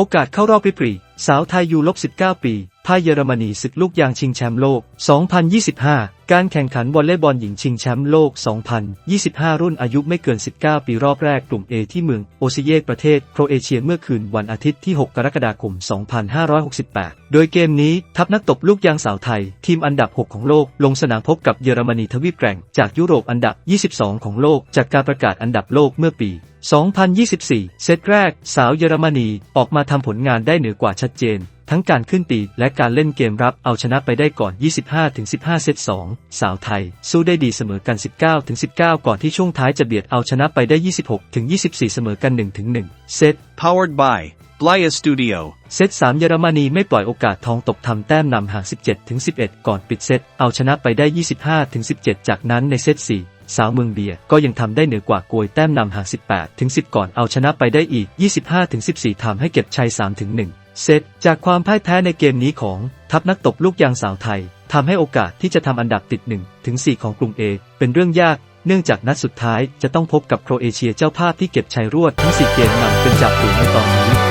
โอกาสเข้ารอบปรี สาวไทยยูลบ19 ปีพ่ายเยอรมนีศึกลูกยางชิงแชมป์โลก 2025 การแข่งขันวอลเลย์บอลหญิงชิงแชมป์โลก 2025 รุ่นอายุไม่เกิน 19 ปีรอบแรกกลุ่ม A ที่เมืองโอซิเยกประเทศโครเอเชียเมื่อคืนวันอาทิตย์ที่ 6 กรกฎาคม 2568 โดยเกมนี้ทัพนักตบลูกยางสาวไทย ทีมอันดับ 6 ของโลก ลงสนามพบกับเยอรมนีทวีปแกร่ง จากยุโรปอันดับ 22 ของโลก จากการประกาศอันดับโลกเมื่อปี 2024 เซตแรก สาวเยอรมนีออกมาทำผลงานได้เหนือกว่าชัดเจน ทั้งการขึ้นตีและการเล่นเกมรับเอาชนะไปได้ก่อน 25-15 เซต 2 สาวไทย สู้ได้ดีเสมอกัน 19-19 ก่อนที่ช่วงท้ายจะเบียดเอาชนะไปได้ 26-24 เสมอกัน 1-1 เซต Powered by Blaya Studio. เซต 3 เยอรมนีไม่ปล่อยโอกาสทองตกทำแต้มนำห่าง 17-11 ก่อนปิดเซต เอาชนะไปได้ 25-17 จากนั้นในเซต 4สาวเมืองเบียร์ก็ยังทำได้เหนือกว่าโกยแต้มนำห่าง 18-10 ก่อนเอาชนะไปได้อีก 25-14 ทำให้เก็บชัย3-1 เซตจากความพ่ายแพ้ในเกมนี้ของทัพนักตบลูกยางสาวไทยทำให้โอกาสที่จะทำอันดับติด1-4ของกลุ่ม A เป็นเรื่องยาก เนื่องจากนัดสุดท้ายจะต้องพบกับโครเอเชียเจ้าภาพที่เก็บชัยรวดทั้ง 4 เกมนำเป็นจากฝูงในตอนนี้